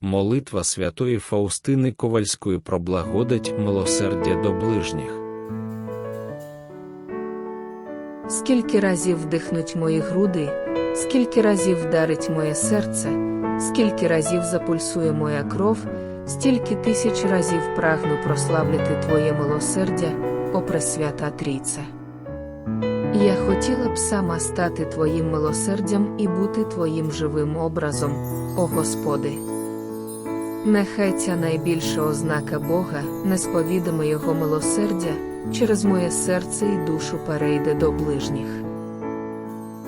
Молитва святої Фаустини Ковальської про благодать милосердя до ближніх. Скільки разів вдихнуть мої груди, скільки разів вдарить моє серце, скільки разів запульсує моя кров, стільки тисяч разів прагну прославити Твоє милосердя, о Пресвята Трійце. Я хотіла б сама стати Твоїм милосердям і бути Твоїм живим образом, о Господи. Нехай ця найбільша ознака Бога, несповідоме Його милосердя, через моє серце і душу перейде до ближніх.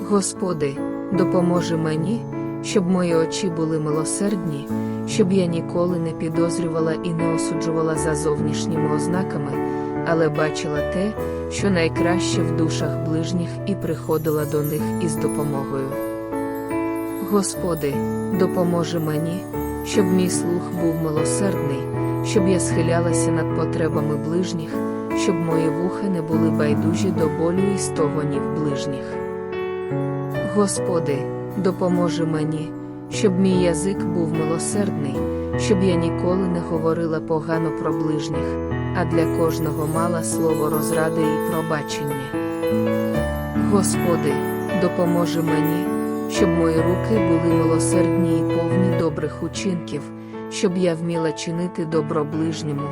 Господи, допоможи мені, щоб мої очі були милосердні, щоб я ніколи не підозрювала і не осуджувала за зовнішніми ознаками, але бачила те, що найкраще в душах ближніх і приходила до них із допомогою. Господи, допоможи мені, щоб мій слух був милосердний, щоб я схилялася над потребами ближніх, щоб мої вуха не були байдужі до болю і стогонів ближніх. Господи, допоможи мені, щоб мій язик був милосердний, щоб я ніколи не говорила погано про ближніх, а для кожного мала слово розради і пробачення. Господи, допоможи мені, щоб мої руки були милосердні і повні добрих учинків, щоб я вміла чинити добро ближньому,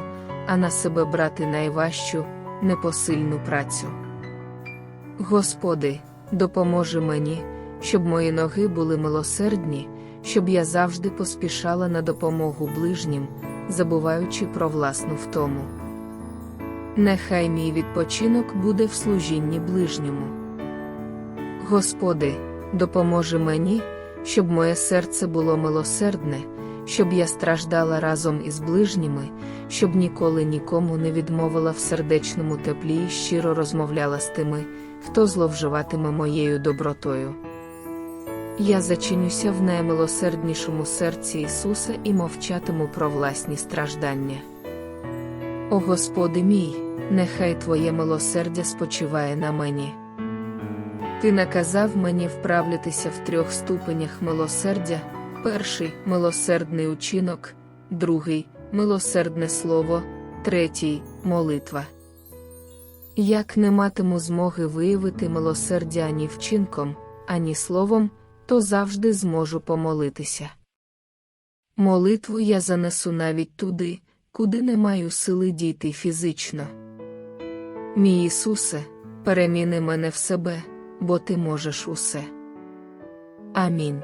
а на себе брати найважчу, непосильну працю. Господи, допоможи мені, щоб мої ноги були милосердні, щоб я завжди поспішала на допомогу ближнім, забуваючи про власну втому. Нехай мій відпочинок буде в служінні ближньому. Господи, допоможи мені, щоб моє серце було милосердне, щоб я страждала разом із ближніми, щоб ніколи нікому не відмовила в сердечному теплі і щиро розмовляла з тими, хто зловживатиме моєю добротою. Я зачинюся в наймилосерднішому серці Ісуса і мовчатиму про власні страждання. О Господи мій, нехай Твоє милосердя спочиває на мені. Ти наказав мені вправлятися в трьох ступенях милосердя: перший милосердний учинок, другий милосердне слово, третій молитва. Як не матиму змоги виявити милосердя ані вчинком, ані словом, то завжди зможу помолитися. Молитву я занесу навіть туди, куди не маю сили дійти фізично. Мій Ісусе, переміни мене в себе, бо ти можеш усе. Амінь.